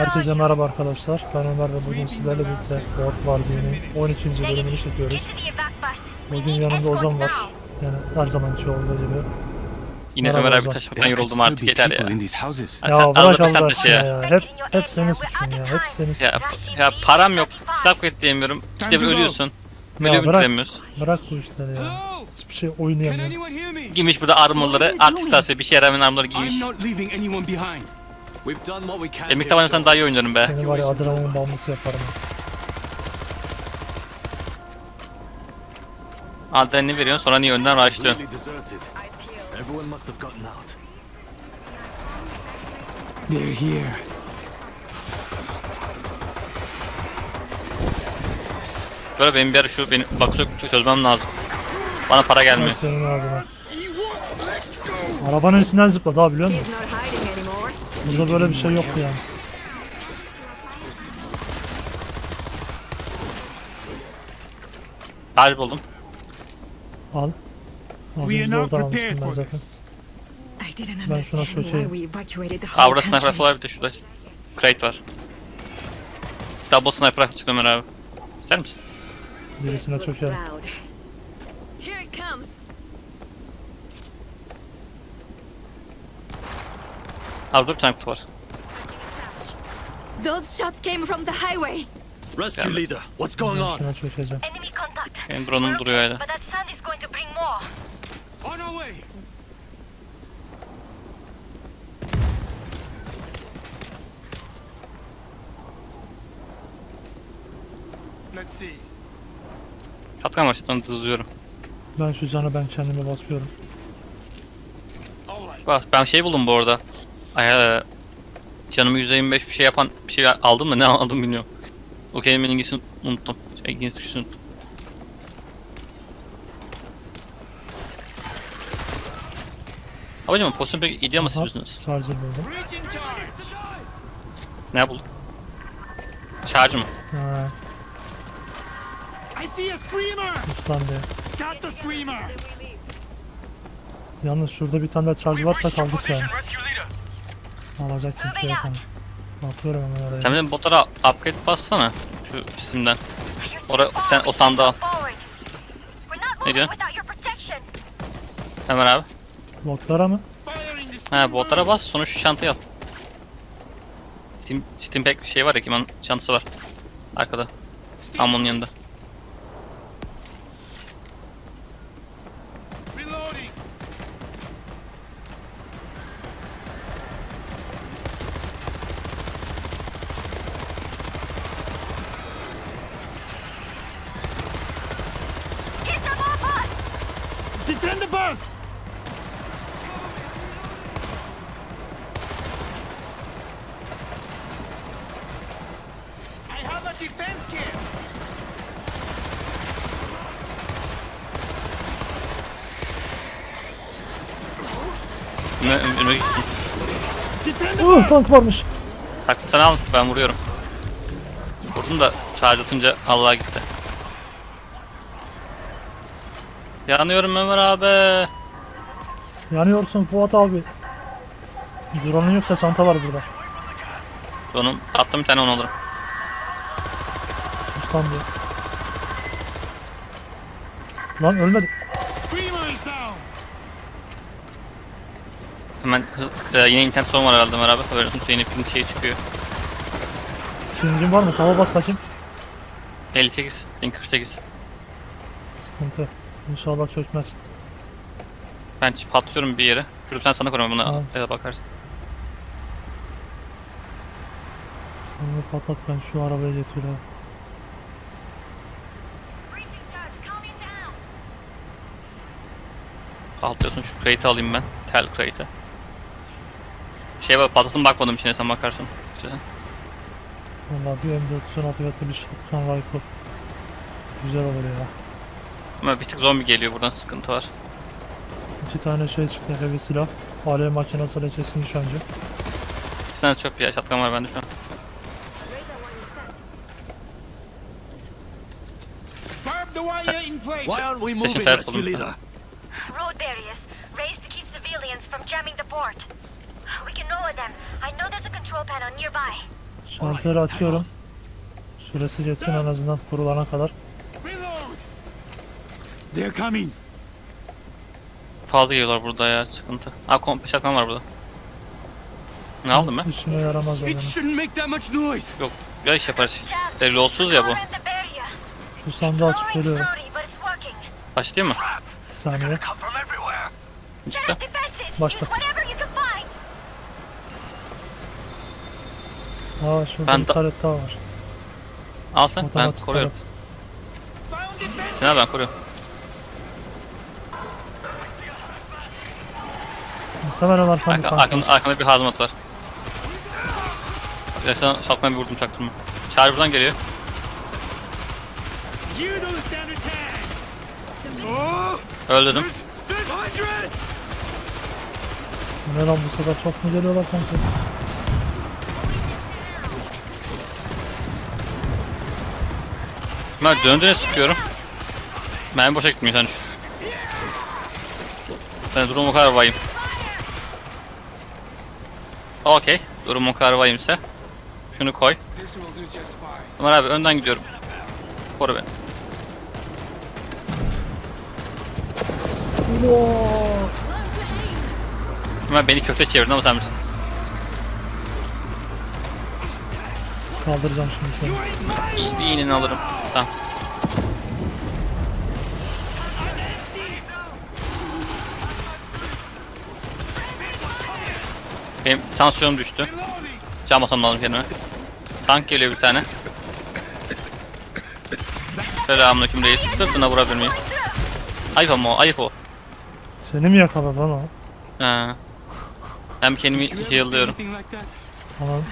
Herkese merhaba arkadaşlar. Ben Ömer ve bugün sizlerle birlikte World War Z'nin 12. bölümünü çekiyoruz. Bugün yanımda Ozan var. Yani her zamanki olduğu gibi. Yine Merhaba Ömer abi Ozan. taşımaktan yoruldum artık yeter ya. Ha, Ya sen bırak Allah sen taşı aşkına ya. ya. Hep, hep senin suçun ya. Hep senin suçun. Ya, ya param yok. Silah kuvvetleyemiyorum. İşte bir ölüyorsun. Böyle Ya bırak. bitiremiyoruz. Bırak bu işleri ya. Hiçbir şey oynayamıyor. hear me? Giymiş burada armorları. Antistasya bir şey yaramayan armorları giymiş. Emik here, tabanca Sean. daha iyi oynarım be. Seni var ya adrenalin bağımlısı yaparım. Adrenalini veriyorsun sonra niye önden rushlıyorsun. Completely deserted. Everyone must have gotten out. They're here. Böyle benim bir ara şu benim bakışı çözmem lazım. Bana para gelmiyor. senin ağzına. Arabanın üstünden zıpladı abi biliyor musun? Burada böyle bir şey yoktu yani. Tarih buldum. Al. Are önce not oradan almıştım prepared ben zaten. this. I didn't Ben şuna understand why çökeyim. we evacuated the whole Aa burada sniper country. rifle var bir de şurada. Crate var. Double sniper rifle Ömer abi. İster misin? Birisine Looks çökerim. loud. Here it comes. Abi dur bir tane kutu var. Those shots came from the highway. Rescue leader, what's going on? şuna çökeceğim. Enemy contact. Benim drone'um duruyor hala. But that sound is going to bring more. On our way. Let's see. Katkan var hızlıyorum. Ben şu canı ben kendime basıyorum. Bak ben şey buldum bu arada. Ay, e, canımı %25 bir şey yapan bir şey aldım da ne aldım bilmiyorum. O kelimenin İngilizcesini unuttum. Şey, İngiliz Türkçesini unuttum. Babacım pozisyon pek iyi değil ama siz misiniz? Charger buldum. Ne buldun? Charge mı? Ha, I see a screamer. uslan diye. Got the screamer. Yalnız şurada bir tane daha charge varsa kaldık yani. Alacak kimse yok ama. Bakıyorum hemen oraya. Sen benim botlara upgrade bassana. Şu Steam'den. Ora, sen o not Ne diyorsun? Hemen abi. Botlara mı? Screamer. botlara bas sonra şu çantayı al. Steam, Steam Pack şey var ya Kiman çantası var. Arkada. Tam onun yanında. Defend the bus. I have a defense kit. Önüme, önüme gitsin. Defend the Uh bus. tank varmış. Tak sen al ben vuruyorum. Vurdum da charge atınca Allah'a gitti. Yanıyorum Ömer abi. Yanıyorsun Fuat abi. Drone'un yoksa çanta var burada. Onu attım bir tane onu alırım. Uslan diye. Lan ölmedi. Hemen e, yine internet sorun var herhalde Ömer abi. Haberin olsun yeni ping şey çıkıyor. Pingin var mı? Tava bas bakayım. 58, ping 48. Sıkıntı. İnşallah çökmez. Ben patlıyorum bir yere. Şurada bir tane sana koyuyorum buna e, bakarsın. Sen de patlat ben şu arabaya getiriyorum. Patlıyorsun şu crate'i alayım ben. Tel crate'i. Şey var patlatın bakmadım içine sen bakarsın. Güzel. Valla bir M416 ve bir shotgun rifle. Güzel olur ya. Ama bir tık zombi geliyor buradan sıkıntı var. İki tane şey çıktı. Heavy silah. Alev makinesi ile keskin nişancı. İki tane çöp ya şatkan var bende şu an. Why aren't we moving, rescue buldum. leader? Road barriers raised to keep civilians from jamming the port. We can lower them. I know there's a control panel nearby. Şalteri açıyorum. Süresi geçsin en azından kurulana kadar. They're coming. Fazla geliyorlar burada ya sıkıntı. Ha komple şakan var burada. Ne aldım ben? İşime yaramaz It benim. shouldn't make that much noise. Yok ya iş yaparız. Chaz, Belli olsuz ya bu. Şu sandığı açıp geliyorum. working. Başlayayım mı? Bir saniye. Defenses. Başlat. Aa şurada Ben bir da- taret daha var. Al sen ben Otomatik koruyorum. taret. Ben koruyorum. Muhtemelen arkamda Arka, var. arkanda bir hazmat var. Ya sen şalkmaya bir vurdum çaktırma. Çağrı buradan geliyor. You. Oh, Öldürdüm. there's, there's hundreds. Ne lan bu sefer çok mu geliyorlar sanki? Ben döndüğüne sıkıyorum. Ben boşa gitmiyor sen düşün. Ben durum o kadar vahim. Okey. Durum o kadar vahimse. Şunu koy. Ömer abi önden gidiyorum. Koru beni. Ömer beni köfte çevirdin ama sen misin? Kaldıracağım şimdi seni. Bir iğneni alırım. Tamam. Benim tansiyonum düştü. Cam atalım lazım kendime. Tank geliyor bir tane. Selamünaleyküm reis. Sırtına vurabilir miyim? Ayıp ama o, ayıp o. Seni mi yakaladı lan o? Ha. Hem kendimi heal'lıyorum. Tamam.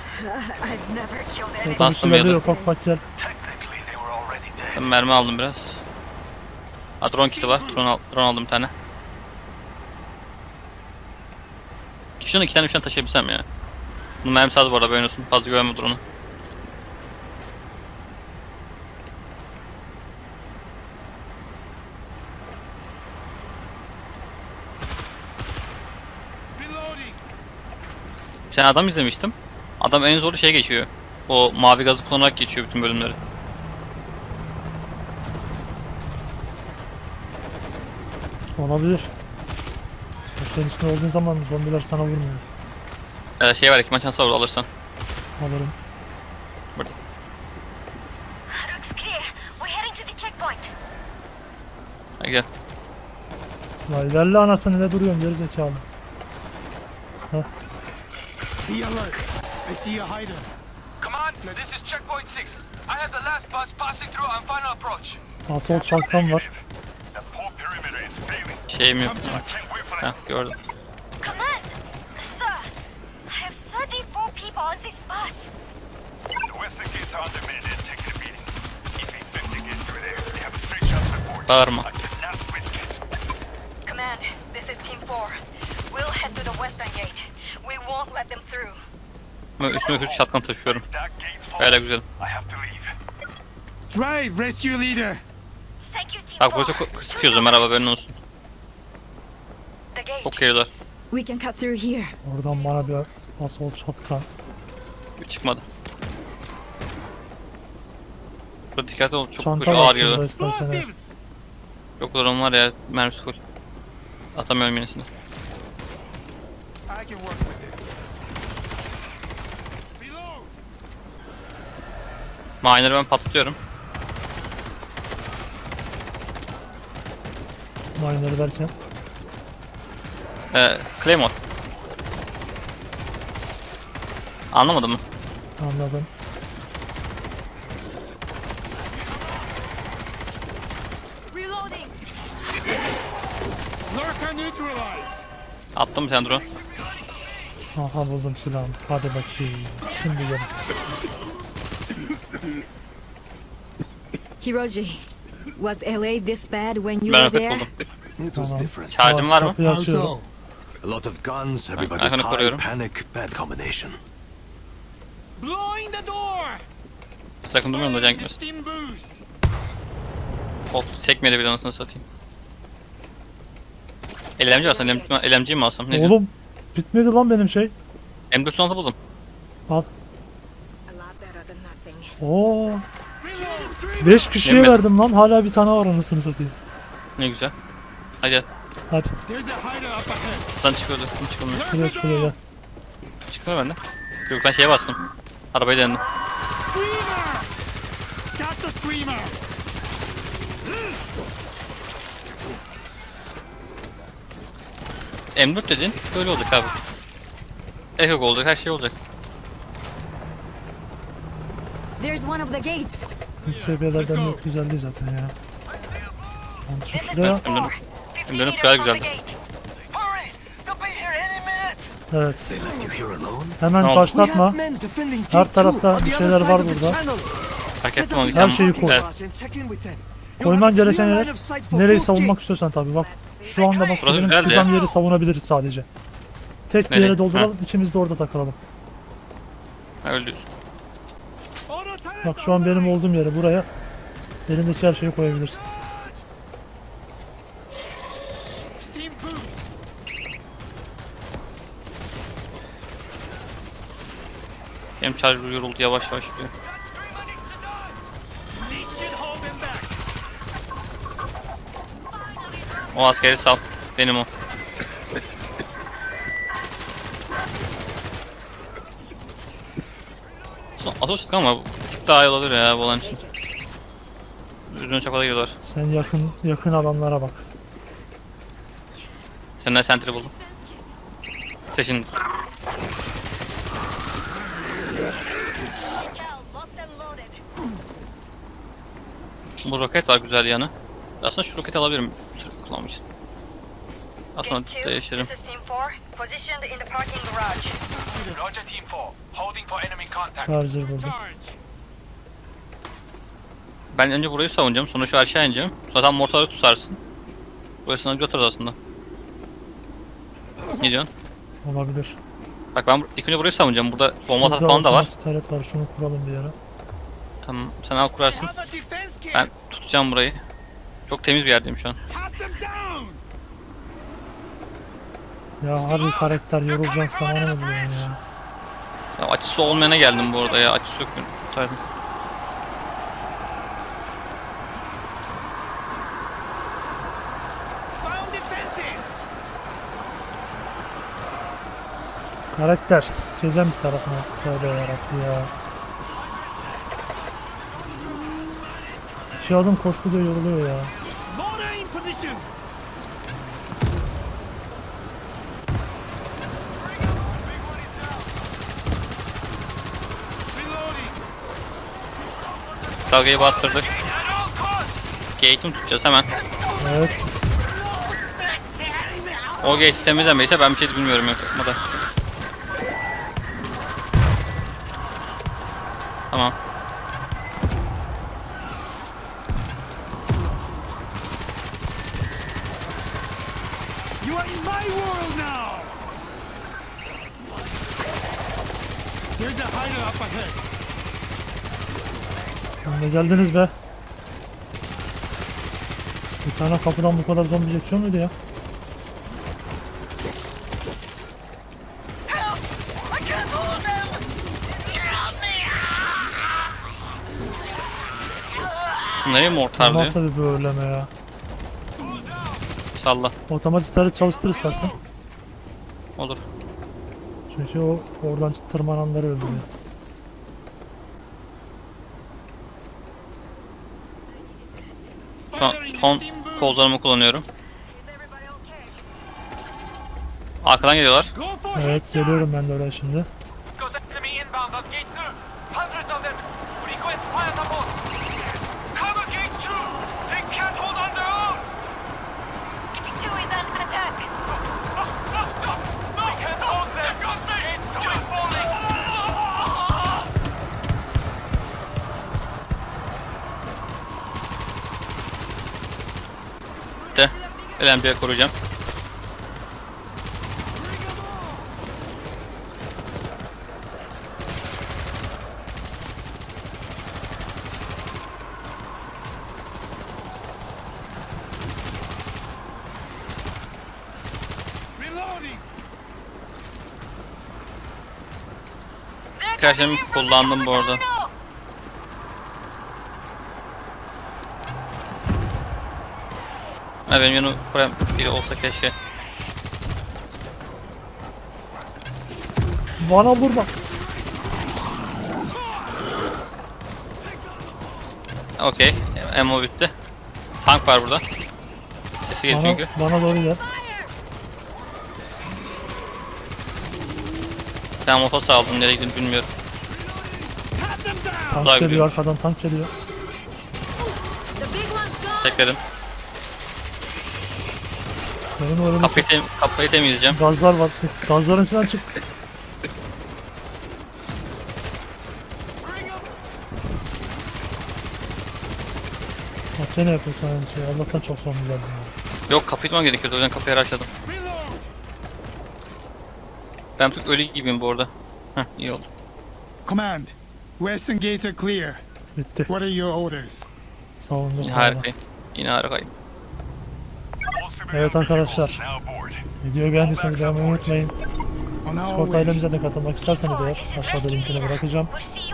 Anyone. Bastım da. ufak ufak gel. Ben mermi aldım biraz. Ha drone kiti var. Drone, al, drone aldım bir tane. Şunu iki tane üç tane taşıyabilsem ya. Bunun mermisi az bu arada böyle olsun. Fazla güvenme. Reloading! Sen adam izlemiştim. Adam en zoru şey geçiyor. O mavi gazı kullanarak geçiyor bütün bölümleri. Olabilir. Şeyin içinde olduğun zaman zombiler sana vurmuyor. Ee, şey var ekipman şansı var alırsan. Alırım. Burada. Looks clear. We're heading to the checkpoint. Hadi gel. Ya ilerle anasını ne duruyorsun gerizekalı. Be alert. I see a hider. Command, this is checkpoint 6. I have the last bus passing through on final approach. Assault şalkan var. Şeyim yok. Come Heh gördüm. Command! Sir, I have 34 people on this bus. The western gates are under men and taking a beating. If 850 gets through there, they have a straight shot support. Bağırma. Command, this is Team 4. We'll head to the western gate. We won't let them through. Ben üstüme 3 shotgun taşıyorum. That gate's full. Öyle güzel. Drive, rescue leader. Thank you, Team Bak 4. burada çok sıkıyoruz Ömer abi haberin olsun. Çok geliyorlar. We can cut through here. Oradan bana bir assault şalkan. Çıkmadı. Burada dikkatli ol çok Çanta ağır geliyor. Yok drone var ya mermisi full. Atamıyorum yenisini. Miner'ı ben patlatıyorum. Miner'ı derken. Ee, Claymore. Anlamadın mı? Anladım. Reloading. Lurker neutralized. Attım bir tane drone. Aha buldum silahımı. Hadi bakayım. Şimdi gel. Hiroji, was LA this bad when you Ben were roket there? buldum. It was Tamam. different. Charge'ım var mı? Kapıyı açıyorum. A lot of guns, everybody's high, koruyorum. panic, bad combination. Blowing the door. Sakın durmayın da can gitmesin. steam boost. Ot sekmedi bir anasını satayım. Elemci alsam, elemciyi mi alsam? Ne diyorsun? Oğlum bitmedi lan benim şey. M416 buldum. Al. A lot Better than nothing. Oo, Reload. Screamer. 5 kişiye Yemedim. verdim lan. Hala bir tane var anasını satayım. Ne güzel. Hadi Hadi buradan çıkıyordu. Şimdi çıkamıyor. şuraya şuraya gel. Çıkmıyor bende. Yok ben şeye bastım. Arabayı denedim. Screamer. Got the screamer. M4 dedin. Böyle olacak abi. Echo olacak. Her şey olacak. There's one of the gates. SP'lerden yok güzel değil zaten ya. Şimdi şuraya. Evet, M4. 50 M4'ün meters kulağı from the güzeldi. Evet. Hemen Tamam. başlatma. Her tarafta bir şeyler var burada. Fark ettim onu. Her şeyi koy. Koyman gereken yer nereyi savunmak istiyorsan tabii bak. Şu anda bak şu Burası benim güzeldi çıkacağım ya. yeri savunabiliriz sadece. Tek bir Nereye? yere dolduralım ikimiz de orada takılalım. Ha, öldü. Auto turret. Bak şu an benim olduğum yere buraya elindeki her şeyi koyabilirsin. Benim charger yoruldu yavaş yavaş gidiyor. O askeri sal. Benim o. Atos çıktı ama bir tık daha iyi olabilir ya bu olan için. Ürünü çok fazla gidiyorlar. Sen yakın yakın alanlara bak. Senden sentry buldum. Seçin. Bu roket var güzel yanı. Aslında şu roketi alabilirim. Sırf kullanmışım. Aslında Gate 2, değiştirelim. this is Team 4. Positioned in the parking garage. Roger, Team 4. Holding for enemy contact. Charger buldum. Ben önce burayı savunacağım. Sonra şu aşağı ineceğim. Zaten mortarı tutarsın. Burasına götürürüz aslında. Ne diyorsun? Olabilir. Bak ben ilk önce burayı savunacağım. Burada bomba falan da var. taret var. Şunu kuralım bir yere. Tamam sen al kurarsın. Ben tutacağım burayı. Çok temiz bir yerdeyim şu an. Ya harbi karakter yorulacak zamanı mı buluyorsun ya? Ya açısı olmayana geldim bu arada ya. Açısı yok. benim. Tutardım. Karakter. Sikeceğim bir tarafına. Tövbe yarabbim ya. İki adım koştu diye yoruluyor ya. Dalgayı bastırdık. Gate'imi tutacağız hemen. Evet. O gate temizlenmeyse ben bir şey bilmiyorum yok. My world now. There's a hider up ahead. Ne geldiniz be? Bir tane kapıdan bu kadar zombi geçiyor muydu ya? Help! I can't hold them! Help me! Nasıl bir böğürleme ya? Salla. Otomatik taret çalıştır istersen. Olur. Çünkü o oradan tırmananları öldürüyor. Son boost. kozlarımı kullanıyorum. Arkadan geliyorlar. Evet geliyorum ben de oraya şimdi. Got enemy inbound on gate 2. Hundreds of them. Request fire support. Cover gate 2. They can't hold on their own. Gate 2 is under attack. No, no, no. No. We can't hold them. They got me. Gate 2 is falling. LMC'ye koruyacağım. Karşımı kullandım bu arada. Ha, benim yanımı koyan biri olsa keşke. Bana vurma. Okey. Ammo bitti. Tank var burada. Sesi geliyor Bana, çünkü. bana doğru gel. Tane motos aldım. Nereye gittiğini bilmiyorum. Tank geliyor gidiyormuş. arkadan tank geliyor. The Benim Kapıyı, tem kapıyı temizleyeceğim. gazlar var. Gazların içinden çık. Bak gene yapıyorsun aynı şeyi. Allah'tan çok son geldi. ya. Yok kapıyı tutmam gerekiyordu. O yüzden kapıyı açladım. Ben Türk ölü gibiyim bu arada. Heh iyi oldu. Command, western gates are clear. Bitti. What are your orders? Savundum. Yine harikayım. Yine harikayım. Evet arkadaşlar. Videoyu beğendiyseniz beğenmeyi unutmayın. Discord ailemize de katılmak isterseniz eğer aşağıda linkini bırakacağım.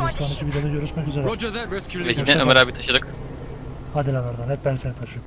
Bir sonraki videoda görüşmek üzere. Ve yine Ömer abi taşıdık. Hadi lan oradan hep ben seni taşıyorum.